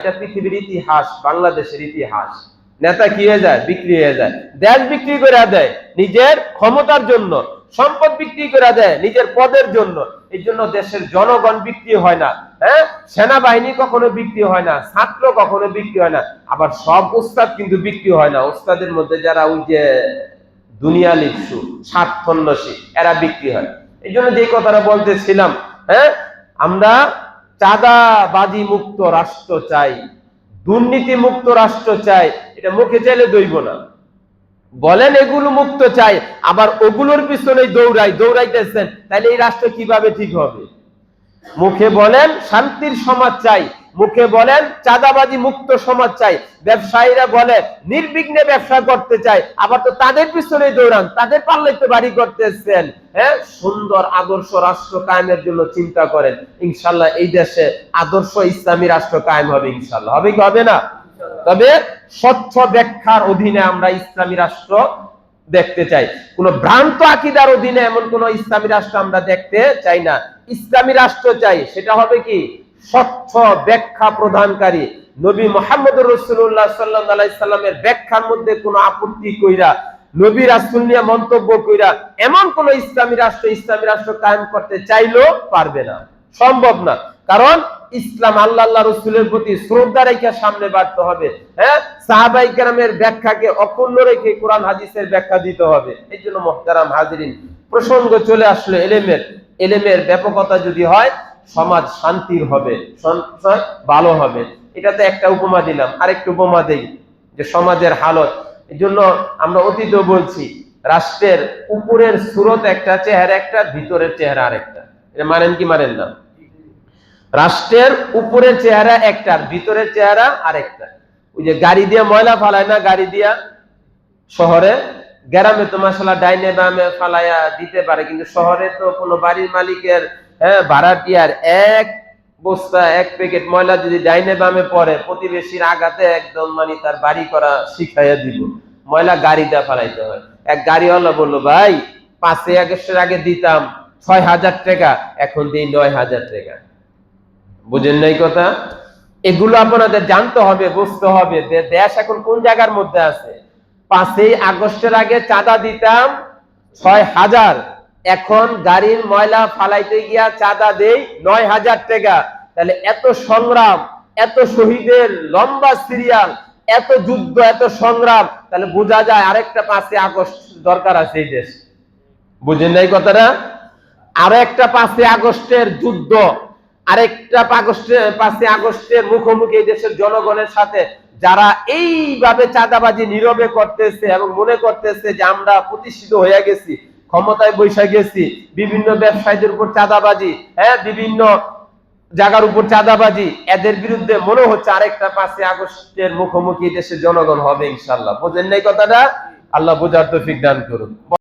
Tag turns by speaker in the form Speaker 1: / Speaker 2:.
Speaker 1: এটা পৃথিবীর ইতিহাস, বাংলাদেশের ইতিহাস। নেতা কি হয়ে যায়? বিক্রি হয়ে যায়। দেশ বিক্রি করে দেয় নিজের ক্ষমতার জন্য, সম্পদ বিক্রি করে দেয় নিজের পদের জন্য। এই জন্য দেশের জনগণ বিক্রি হয় না হ্যাঁ? সেনাবাহিনী কখনো বিক্রি হয় না, ছাত্র কখনো বিক্রি হয় না, আবার সব উস্তাদ কিন্তু বিক্রি হয় না। উস্তাদের মধ্যে যারা ওই যে দুনিয়া লিপসু, স্বার্থন্বেষী, এরা বিক্রি হয়। এই জন্য যে কথাটা বলতেছিলাম হ্যাঁ? আমরা চাঁদাবাজি মুক্ত রাষ্ট্র চাই দুর্নীতি মুক্ত রাষ্ট্র চাই, এটা মুখে চাইলে দইব না। বলেন এগুলো মুক্ত চাই, আবার ওগুলোর পিছনে দৌড়াই, দৌড়াইতেছেন তাহলে এই রাষ্ট্র কীভাবে ঠিক হবে? মুখে বলেন, শান্তির সমাজ চাই মুখে বলেন, চাঁদাবাজি মুক্ত সমাজ চাই। ব্যবসায়ীরা বলে, নির্বিঘ্নে ব্যবসা করতে চায় আবার তো তাদের পিছনে দৌড়ান, তাদের পাল্লাই তো বাড়ি করতেছেন। হ্যাঁ সুন্দর আদর্শ রাষ্ট্র কায়েমের জন্য চিন্তা করেন। ইনশাল্লাহ এই দেশে আদর্শ ইসলামী রাষ্ট্র কায়েম হবে, ইনশাল্লাহ। হবে কি হবে না? তবে স্বচ্ছ ব্যাখ্যার অধীনে আমরা ইসলামী রাষ্ট্র দেখতে চাই। কোন ভ্রান্ত আকিদার অধীনে এমন কোন ইসলামী রাষ্ট্র আমরা দেখতে চাই না। ইসলামী রাষ্ট্র চাই, সেটা হবে কি? স্বচ্ছ ব্যাখ্যা প্রদানকারী নবী মোহাম্মদ রসুল্লাহ সাল্লাহ সাল্লামের ব্যাখ্যার মধ্যে কোনো আপত্তি কইরা, নবী রাসুল নিয়ে মন্তব্য কইরা এমন কোন ইসলামী রাষ্ট্র ইসলামী রাষ্ট্র কায়েম করতে চাইলেও পারবে না। সম্ভব না। কারণ ইসলাম আল্লাহ রসুলের প্রতি শ্রদ্ধা রেখে সামনে বাড়তে হবে। হ্যাঁ? সাহাবাই কেরামের ব্যাখ্যাকে অক্ষুণ্ণ রেখে কোরআন হাদিসের ব্যাখ্যা দিতে হবে। এই জন্য মোহতারাম হাজিরিন, প্রসঙ্গ চলে আসলো এলেমের। এলেমের ব্যাপকতা যদি হয় সমাজ শান্তির হবে সঞ্চয় ভালো হবে। এটাতে একটা উপমা দিলাম, আরেকটা উপমা দেই, যে সমাজের হালত। এই জন্য আমরা অতীত বলছি, রাষ্ট্রের উপরের সুরত একটা, চেহারা একটা, ভিতরের চেহারা আরেকটা। এটা মানেন কি মানেন না? রাষ্ট্রের উপরের চেহারা একটা, ভিতরের চেহারা আরেকটা। ওই যে গাড়ি দিয়ে ময়লা ফালায় না, গাড়ি দিয়া শহরে? গ্রামে তো মাসালা ডাইনে বামে ফালাইয়া দিতে পারে, কিন্তু শহরে তো কোনো বাড়ির মালিকের হ্যাঁ ভাড়াটিয়ার এক বস্তা, এক প্যাকেট ময়লা যদি ডাইনে বামে পড়ে, প্রতিবেশীর আঘাতে একদম মানে তার বাড়ি করা শিখাইয়া দিব। ময়লা গাড়িটা ফালাইতে হয়। এক গাড়িওয়ালা বলল, ভাই, পাঁচই আগস্টের আগে দিতাম ছয় হাজার টাকা, এখন দিই নয় হাজার টাকা। বুঝেন নাই কথা? এগুলো আপনাদের জানতে হবে, বুঝতে হবে যে দেশ এখন কোন জায়গার মধ্যে আছে। পাঁচই আগস্টের আগে চাঁদা দিতাম ছয় হাজার। এখন গাড়ির ময়লা ফালাইতে গিয়া চাঁদা দেই নয় হাজার টাকা। তাহলে এত সংগ্রাম, এত শহীদের লম্বা সিরিয়াল এত যুদ্ধ, এত সংগ্রাম, তাহলে বোঝা যায় আরেকটা পাঁচই আগস্ট দরকার আছে এই দেশ। বুঝেন নাই কথাটা? আরও একটা পাঁচই আগস্টের যুদ্ধ, আরেকটা আগস্টের পাঁচই আগস্টের মুখোমুখি এই দেশের জনগণের সাথে, যারা এইভাবে চাঁদাবাজি নীরবে করতেছে এবং মনে করতেছে যে আমরা প্রতিষ্ঠিত হয়ে গেছি ক্ষমতায় বৈশা গেছি, বিভিন্ন ব্যবসায়ীদের উপর চাঁদাবাজি হ্যাঁ বিভিন্ন জায়গার উপর চাঁদাবাজি, এদের বিরুদ্ধে মনে হচ্ছে আরেকটা পাঁচই আগস্টের মুখোমুখি দেশের জনগণ হবে ইনশাল্লাহ। বোঝেন নাই কথাটা? আল্লাহ বোঝার তৌফিক দান করুন।